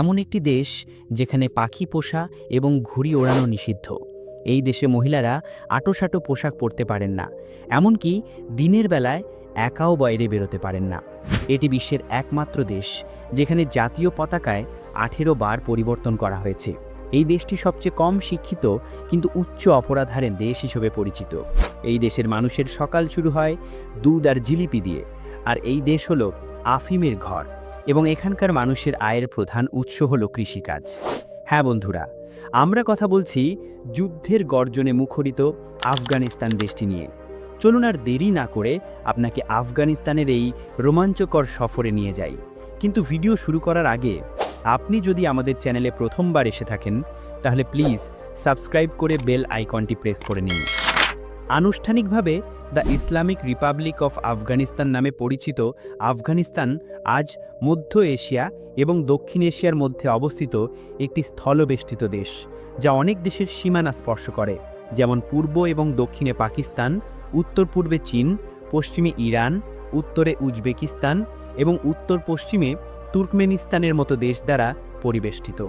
এমন একটি দেশ যেখানে পাখি পোষা এবং ঘুড়ি ওড়ানো নিষিদ্ধ। এই দেশে মহিলারা আটোসাটো পোশাক পরতে পারেন না, এমনকি দিনের বেলায় একাও বাইরে বেরোতে পারেন না। এটি বিশ্বের একমাত্র দেশ, যেখানে জাতীয় পতাকায় আঠেরো বার পরিবর্তন করা হয়েছে। এই দেশটি সবচেয়ে কম শিক্ষিত কিন্তু উচ্চ অপরাধ হারের দেশ হিসেবে পরিচিত। এই দেশের মানুষের সকাল শুরু হয় দুধ আর জিলিপি দিয়ে, আর এই দেশ হলো আফিমের ঘর। এবং এখানকার মানুষের আয়ের প্রধান উৎস হল কৃষিকাজ। হ্যাঁ বন্ধুরা, আমরা কথা বলছি যুদ্ধের গর্জনে মুখরিত আফগানিস্তান দেশটি নিয়ে। চলুন আর দেরি না করে আপনাকে আফগানিস্তানের এই রোমাঞ্চকর সফরে নিয়ে যাই। কিন্তু ভিডিও শুরু করার আগে আপনি যদি আমাদের চ্যানেলে প্রথমবার এসে থাকেন, তাহলে প্লিজ সাবস্ক্রাইব করে বেল আইকনটি প্রেস করে নিন। আনুষ্ঠানিকভাবে the Islamic Republic of Afghanistan নামে পরিচিত আফগানিস্তান আজ মধ্য এশিয়া এবং দক্ষিণ এশিয়ার মধ্যে অবস্থিত একটি স্থলবেষ্টিত দেশ, যা অনেক দেশের সীমানা স্পর্শ করে, যেমন পূর্ব এবং দক্ষিণে পাকিস্তান, উত্তর পূর্বে চীন, পশ্চিমে ইরান, উত্তরে উজবেকিস্তান এবং উত্তর পশ্চিমে তুর্কমেনিস্তানের মতো দেশ দ্বারা পরিবেষ্টিত।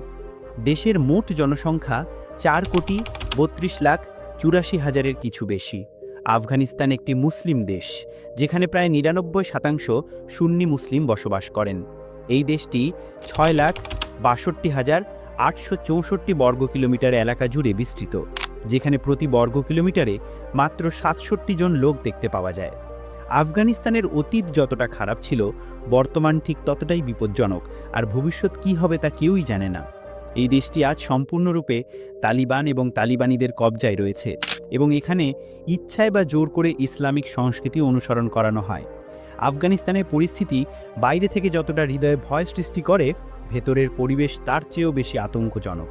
দেশের মোট জনসংখ্যা চার কোটি বত্রিশ লাখ চুরাশি হাজারের কিছু বেশি। আফগানিস্তান একটি মুসলিম দেশ, যেখানে প্রায় নিরানব্বই শতাংশ সুন্নি মুসলিম বসবাস করেন। এই দেশটি ছয় লাখ বাষট্টি হাজার আটশো চৌষট্টি বর্গ কিলোমিটার এলাকা জুড়ে বিস্তৃত, যেখানে প্রতি বর্গ কিলোমিটারে মাত্র সাতষট্টি জন লোক দেখতে পাওয়া যায়। আফগানিস্তানের অতীত যতটা খারাপ ছিল, বর্তমান ঠিক ততটাই বিপজ্জনক, আর ভবিষ্যৎ কী হবে তা কেউই জানে না। এই দেশটি আজ সম্পূর্ণরূপে তালিবান এবং তালিবানিদের কবজায় রয়েছে। এবং এখানে ইচ্ছায় বা জোর করে ইসলামিক সংস্কৃতি অনুসরণ করানো হয়। আফগানিস্তানের পরিস্থিতি বাইরে থেকে যতটা হৃদয়ে ভয় সৃষ্টি করে, ভেতরের পরিবেশ তার চেয়েও বেশি আতঙ্কজনক।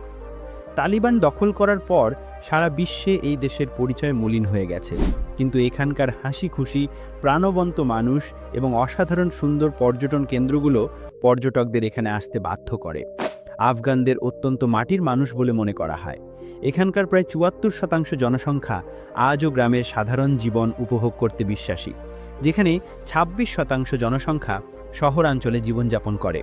তালিবান দখল করার পর সারা বিশ্বে এই দেশের পরিচয় মলিন হয়ে গেছে। কিন্তু এখানকার হাসি খুশি প্রাণবন্ত মানুষ এবং অসাধারণ সুন্দর পর্যটন কেন্দ্রগুলো পর্যটকদের এখানে আসতে বাধ্য করে। আফগানদের অত্যন্ত মাটির মানুষ বলে মনে করা হয়। এখানকার প্রায় চুয়াত্তর শতাংশ জনসংখ্যা আজও গ্রামের সাধারণ জীবন উপভোগ করতে বিশ্বাসী, যেখানে ২৬ শতাংশ জনসংখ্যা শহরাঞ্চলে জীবনযাপন করে।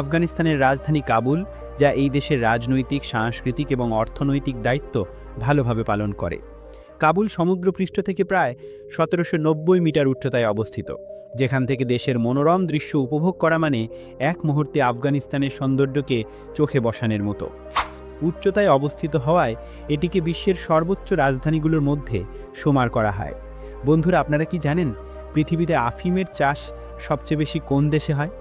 আফগানিস্তানের রাজধানী কাবুল, যা এই দেশের রাজনৈতিক, সাংস্কৃতিক এবং অর্থনৈতিক দায়িত্ব ভালোভাবে পালন করে। কাবুল সমুদ্রপৃষ্ঠ থেকে প্রায় সতেরোশো নব্বই মিটার উচ্চতায় অবস্থিত, যেখান থেকে দেশের মনোরম দৃশ্য উপভোগ করা মানে এক মুহূর্তে আফগানিস্তানের সৌন্দর্যকে চোখে বসানোর মতো। উচ্চতায় অবস্থিত হওয়ায় এটিকে বিশ্বের সর্বোচ্চ রাজধানীগুলোর মধ্যে সমার করা হয়। বন্ধুরা, আপনারা কি জানেন পৃথিবীতে আফিমের চাষ সবচেয়ে বেশি কোন দেশে হয়?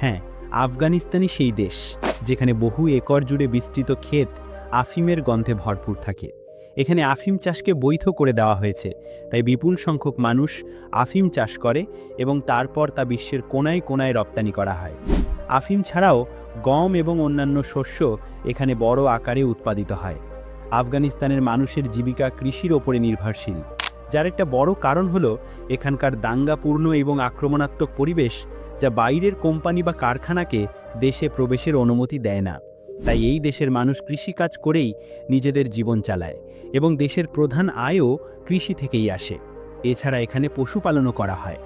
হ্যাঁ আফগানিস্তানই সেই দেশ যেখানে বহু একর জুড়ে বিস্তৃত ক্ষেত আফিমের গন্ধে ভরপুর থাকে। এখানে আফিম চাষকে বৈধ করে দেওয়া হয়েছে, তাই বিপুল সংখ্যক মানুষ আফিম চাষ করে এবং তারপর তা বিশ্বের কোনায় কোনায় রপ্তানি করা হয়। আফিম ছাড়াও গম এবং অন্যান্য শস্য এখানে বড় আকারে উৎপাদিত হয়। আফগানিস্তানের মানুষের জীবিকা কৃষির ওপরে নির্ভরশীল। যার একটা বড় কারণ হলো, এখানকার দাঙ্গাপূর্ণ এবং আক্রমণাত্মক পরিবেশ যা বাইরের কোম্পানি বা কারখানাকে দেশে প্রবেশের অনুমতি দেয় না। তাই এই দেশের মানুষ কৃষিকাজ করেই নিজেদের জীবন চালায় এবং দেশের প্রধান আয়ও কৃষি থেকেই আসে। এছাড়া এখানে পশুপালনও করা হয়।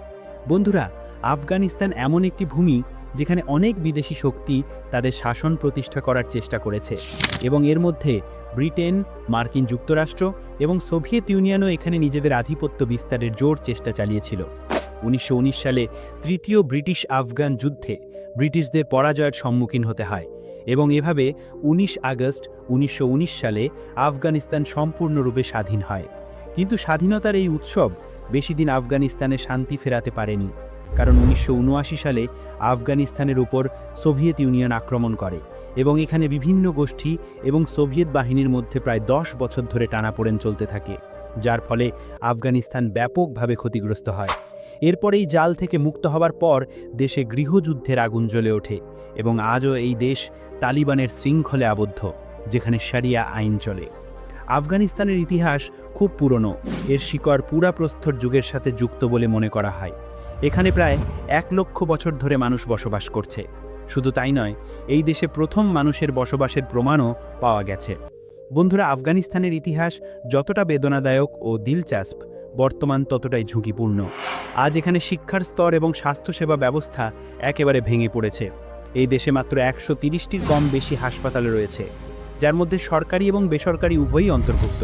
বন্ধুরা, আফগানিস্তান এমন একটি ভূমি যেখানে অনেক বিদেশি শক্তি তাদের শাসন প্রতিষ্ঠা করার চেষ্টা করেছে। এবং এর মধ্যে ব্রিটেন, মার্কিন যুক্তরাষ্ট্র এবং সোভিয়েত ইউনিয়নও এখানে নিজেদের আধিপত্য বিস্তারের জোর চেষ্টা চালিয়েছিল। উনিশশো উনিশ সালে তৃতীয় ব্রিটিশ আফগান যুদ্ধে ব্রিটিশদের পরাজয়ের সম্মুখীন হতে হয় এবং এভাবে ১৯ আগস্ট উনিশশো উনিশ সালে আফগানিস্তান সম্পূর্ণরূপে স্বাধীন হয়। কিন্তু স্বাধীনতার এই উৎসব বেশি দিন আফগানিস্তানে শান্তি ফেরাতে পারেনি। কারণ উনিশশো উনআশি সালে আফগানিস্তানের উপর সোভিয়েত ইউনিয়ন আক্রমণ করে এবং এখানে বিভিন্ন গোষ্ঠী এবং সোভিয়েত বাহিনীর মধ্যে প্রায় দশ বছর ধরে টানাপোড়েন চলতে থাকে, যার ফলে আফগানিস্তান ব্যাপকভাবে ক্ষতিগ্রস্ত হয়। এরপরেই জাল থেকে মুক্ত হবার পর দেশে গৃহযুদ্ধের আগুন জ্বলে ওঠে এবং আজও এই দেশ তালিবানের শৃঙ্খলে আবদ্ধ, যেখানে সারিয়া আইন চলে। আফগানিস্তানের ইতিহাস খুব পুরনো, এর শিকড় পুরা প্রস্তর যুগের সাথে যুক্ত বলে মনে করা হয়। এখানে প্রায় এক লক্ষ বছর ধরে মানুষ বসবাস করছে। শুধু তাই নয়, এই দেশে প্রথম মানুষের বসবাসের প্রমাণও পাওয়া গেছে। বন্ধুরা, আফগানিস্তানের ইতিহাস যতটা বেদনাদায়ক ও দিলচাস্প বর্তমান ততটাই ঝুঁকিপূর্ণ। আজ এখানে শিক্ষার স্তর এবং স্বাস্থ্যসেবা ব্যবস্থা একেবারে ভেঙে পড়েছে। এই দেশে মাত্র একশো তিরিশটির কম বেশি হাসপাতাল রয়েছে, যার মধ্যে সরকারি এবং বেসরকারি উভয়ই অন্তর্ভুক্ত।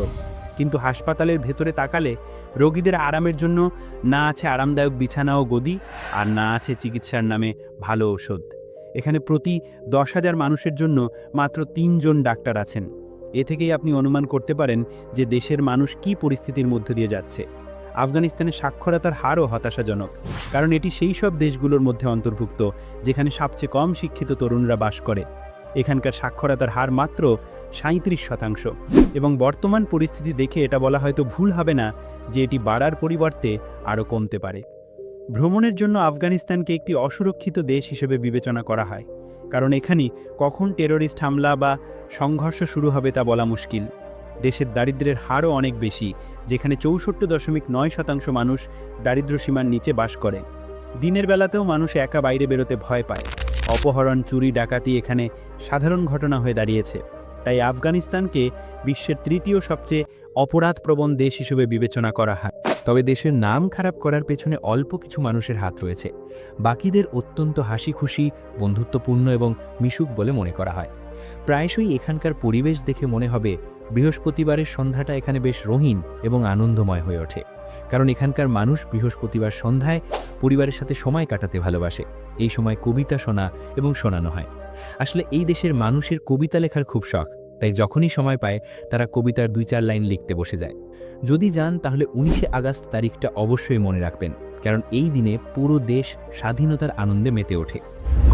কিন্তু হাসপাতালের ভেতরে তাকালে রোগীদের আরামের জন্য না আছে আরামদায়ক বিছানা ও গদি আর না আছে চিকিৎসার নামে ভালো ওষুধ এখানে প্রতি দশ হাজার মানুষের জন্য মাত্র তিনজন ডাক্তার আছেন। এ থেকেই আপনি অনুমান করতে পারেন যে দেশের মানুষ কী পরিস্থিতির মধ্যে দিয়ে যাচ্ছে। আফগানিস্তানের সাক্ষরতার হারও হতাশাজনক, কারণ এটি সেই সব দেশগুলোর মধ্যে অন্তর্ভুক্ত যেখানে সবচেয়ে কম শিক্ষিত তরুণরা বাস করে। এখানকার সাক্ষরতার হার মাত্র সাঁত্রিশ শতাংশ। এবং বর্তমান পরিস্থিতি দেখে এটা বলা হয়তো ভুল হবে না যে এটি বাড়ার পরিবর্তে আরও কমতে পারে। ভ্রমণের জন্য আফগানিস্তানকে একটি অসুরক্ষিত দেশ হিসেবে বিবেচনা করা হয়, কারণ এখানে কখন টেরোরিস্ট হামলা বা সংঘর্ষ শুরু হবে তা বলা মুশকিল। দেশের দারিদ্র্যের হারও অনেক বেশি, যেখানে চৌষট্টি দশমিক নয় শতাংশ মানুষ দারিদ্র্য সীমার নিচে বাস করে। দিনের বেলাতেও মানুষ একা বাইরে বেরোতে ভয় পায়। অপহরণ, চুরি, ডাকাতি এখানে সাধারণ ঘটনা হয়ে দাঁড়িয়েছে। তাই আফগানিস্তানকে বিশ্বের তৃতীয় সবচেয়ে অপরাধপ্রবণ দেশ হিসেবে বিবেচনা করা হয়। তবে দেশের নাম খারাপ করার পেছনে অল্প কিছু মানুষের হাত রয়েছে। বাকিদের অত্যন্ত হাসি খুশি বন্ধুত্বপূর্ণ এবং মিশুক বলে মনে করা হয়। প্রায়শই এখানকার পরিবেশ দেখে মনে হবে, বৃহস্পতিবারের সন্ধ্যাটা এখানে বেশ রঙিন এবং আনন্দময় হয়ে ওঠে। কারণ এখানকার মানুষ বৃহস্পতিবার সন্ধ্যায় পরিবারের সাথে সময় কাটাতে ভালোবাসে। এই সময় কবিতা শোনা এবং শোনানো হয়। আসলে এই দেশের মানুষের কবিতা লেখার খুব শখ, তাই যখনই সময় পায়, তারা কবিতার দুই চার লাইন লিখতে বসে যায়। যদি যান, তাহলে উনিশে আগস্ট তারিখটা অবশ্যই মনে রাখবেন, কারণ এই দিনে পুরো দেশ স্বাধীনতার আনন্দে মেতে ওঠে।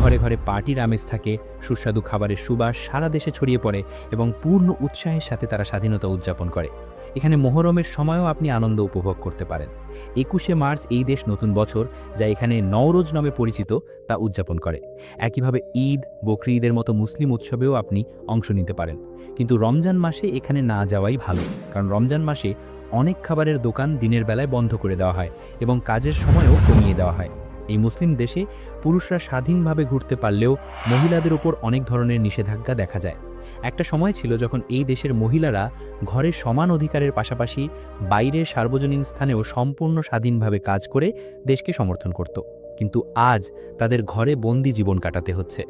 ঘরে ঘরে পার্টির আমেজ থাকে, সুস্বাদু খাবারের সুবাস সারা দেশে ছড়িয়ে পড়ে এবং পূর্ণ উৎসাহের সাথে তারা স্বাধীনতা উদযাপন করে। এখানে মোহরমের সময়ও আপনি আনন্দ উপভোগ করতে পারেন। একুশে মার্চ এই দেশ নতুন বছর, যা এখানে নওরোজ নামে পরিচিত, তা উদযাপন করে। একইভাবে ঈদ, বকরি ঈদের মতো মুসলিম উৎসবেও আপনি অংশ নিতে পারেন। কিন্তু রমজান মাসে এখানে না যাওয়াই ভালো, কারণ রমজান মাসে অনেক খাবারের দোকান দিনের বেলায় বন্ধ করে দেওয়া হয় এবং কাজের সময়ও কমিয়ে দেওয়া হয়। এই মুসলিম দেশে পুরুষরা স্বাধীনভাবে ঘুরতে পারলেও মহিলাদের ওপর অনেক ধরনের নিষেধাজ্ঞা দেখা যায়। একটা সময় ছিল যখন এই দেশের মহিলারা ঘরে সমান অধিকারের পাশাপাশি বাইরের সার্বজনীন স্থানেও সম্পূর্ণ স্বাধীনভাবে কাজ করে দেশকে সমর্থন করত। কিন্তু আজ তাদের ঘরে বন্দি জীবন কাটাতে হচ্ছে।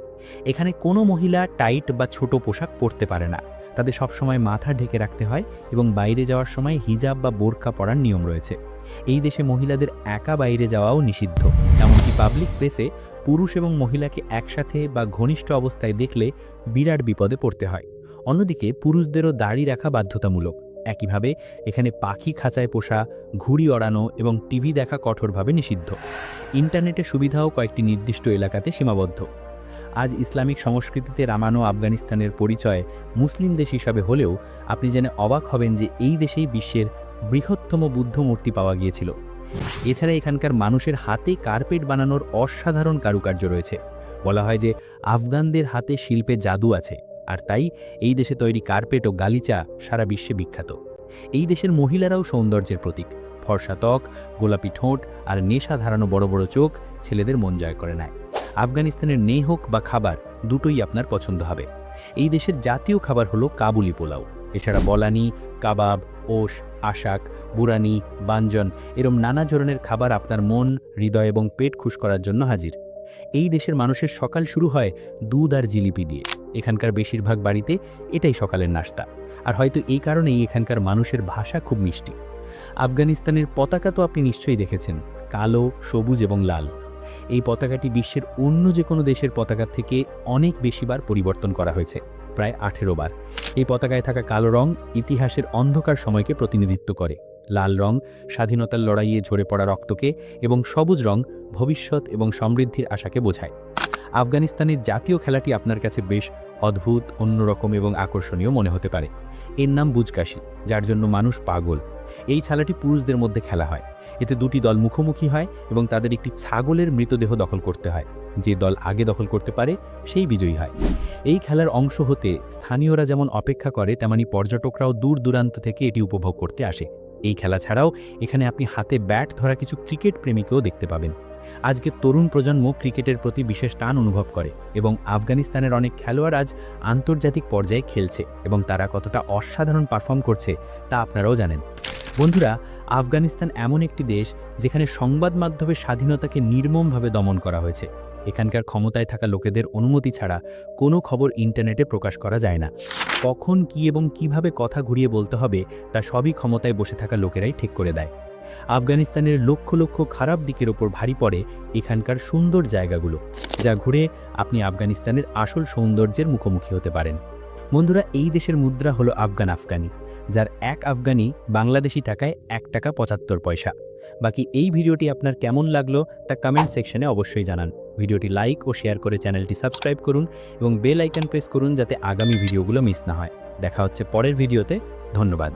এখানে কোনো মহিলা টাইট বা ছোট পোশাক পরতে পারে না। তাদের সবসময় মাথা ঢেকে রাখতে হয় এবং বাইরে যাওয়ার সময় হিজাব বা বোরকা পরার নিয়ম রয়েছে। এই দেশে মহিলাদের একা বাইরে যাওয়াও নিষিদ্ধ। এমনকি পাবলিক প্লেসে পুরুষ এবং মহিলাকে একসাথে বা ঘনিষ্ঠ অবস্থায় দেখলে বিরাট বিপদে পড়তে হয়। অন্যদিকে পুরুষদেরও দাড়ি রাখা বাধ্যতামূলক। একইভাবে এখানে পাখি খাঁচায় পোষা, ঘুড়ি ওড়ানো এবং টিভি দেখা কঠোরভাবে নিষিদ্ধ। ইন্টারনেটের সুবিধাও কয়েকটি নির্দিষ্ট এলাকাতে সীমাবদ্ধ। আজ ইসলামিক সংস্কৃতিতে রামানো আফগানিস্তানের পরিচয় মুসলিম দেশ হিসাবে হলেও আপনি জেনে অবাক হবেন যে এই দেশেই বিশ্বের বৃহত্তম বুদ্ধ মূর্তি পাওয়া গিয়েছিল। এছাড়া এখানকার মানুষের হাতে কার্পেট বানানোর অসাধারণ কারুকার্য রয়েছে। বলা হয় যে, আফগানদের হাতে শিল্পে জাদু আছে, আর তাই এই দেশে তৈরি কার্পেট ও গালিচা সারা বিশ্বে বিখ্যাত। এই দেশের মহিলারাও সৌন্দর্যের প্রতীক। ফর্সা ত্বক, গোলাপি ঠোঁট আর নেশা ধারানো বড় বড় চোখ ছেলেদের মন জয় করে নেয়। আফগানিস্তানের নেই হোক বা খাবার, দুটোই আপনার পছন্দ হবে। এই দেশের জাতীয় খাবার হলো কাবুলি পোলাও। এছাড়া বলানি, কাবাব ওশ আশাক বুরানি বাঞ্জন এরম নানা ধরনের খাবার আপনার মন, হৃদয় এবং পেট খুশ করার জন্য হাজির। এই দেশের মানুষের সকাল শুরু হয় দুধ আর জিলিপি দিয়ে। এখানকার বেশিরভাগ বাড়িতে এটাই সকালের নাস্তা। আর হয়তো এই কারণেই এখানকার মানুষের ভাষা খুব মিষ্টি। আফগানিস্তানের পতাকা তো আপনি নিশ্চয়ই দেখেছেন, কালো, সবুজ এবং লাল। এই পতাকাটি বিশ্বের অন্য যে কোনো দেশের পতাকা থেকে অনেক বেশিবার পরিবর্তন করা হয়েছে। প্রায় আঠেরো বার। এই পতাকায় থাকা কালো রং ইতিহাসের অন্ধকার সময়কে প্রতিনিধিত্ব করে। লাল রং স্বাধীনতার লড়াইয়ে ঝরে পড়া রক্তকে এবং সবুজ রং ভবিষ্যৎ এবং সমৃদ্ধির আশাকে বোঝায়। আফগানিস্তানের জাতীয় খেলাটি আপনার কাছে বেশ অদ্ভুত, অন্যরকম এবং আকর্ষণীয় মনে হতে পারে। এর নাম বুজকাশি, যার জন্য মানুষ পাগল। এই খেলাটি পুরুষদের মধ্যে খেলা হয়। এতে দুটি দল মুখোমুখি হয় এবং তাদের একটি ছাগলের মৃতদেহ দখল করতে হয়। যে দল আগে দখল করতে পারে, সেই বিজয়ী হয়। এই খেলার অংশ হতে স্থানীয়রা যেমন অপেক্ষা করে, তেমনি পর্যটকরাও দূর দূরান্ত থেকে এটি উপভোগ করতে আসে। এই খেলা ছাড়াও এখানে আপনি হাতে ব্যাট ধরা কিছু ক্রিকেট প্রেমীকেও দেখতে পাবেন। আজকে তরুণ প্রজন্ম ক্রিকেটের প্রতি বিশেষ টান অনুভব করে এবং আফগানিস্তানের অনেক খেলোয়াড় আজ আন্তর্জাতিক পর্যায়ে খেলছে এবং তারা কতটা অসাধারণ পারফর্ম করছে তা আপনারাও জানেন। বন্ধুরা, আফগানিস্তান এমন একটি দেশ যেখানে সংবাদ মাধ্যমের স্বাধীনতাকে নির্মমভাবে দমন করা হয়েছে। এখানকার ক্ষমতায় থাকা লোকেদের অনুমতি ছাড়া কোনো খবর ইন্টারনেটে প্রকাশ করা যায় না। কখন কি এবং কীভাবে কথা ঘুরিয়ে বলতে হবে তা সবই ক্ষমতায় বসে থাকা লোকেরাই ঠিক করে দেয়। আফগানিস্তানের লক্ষ লক্ষ খারাপ দিকের ওপর ভারী পড়ে এখানকার সুন্দর জায়গাগুলো, যা ঘুরে আপনি আফগানিস্তানের আসল সৌন্দর্যের মুখোমুখি হতে পারেন। বন্ধুরা, এই দেশের মুদ্রা হলো আফগান আফগানি, যার এক আফগানি বাংলাদেশি টাকায় এক টাকা পঁচাত্তর পয়সা। বাকি এই ভিডিওটি আপনার কেমন লাগল তা কমেন্ট সেকশনে অবশ্যই জানান। ভিডিওটি লাইক ও শেয়ার করে চ্যানেলটি সাবস্ক্রাইব করুন এবং বেল আইকন প্রেস করুন যাতে আগামী ভিডিওগুলো মিস না হয়। দেখা হচ্ছে পরের ভিডিওতে। ধন্যবাদ।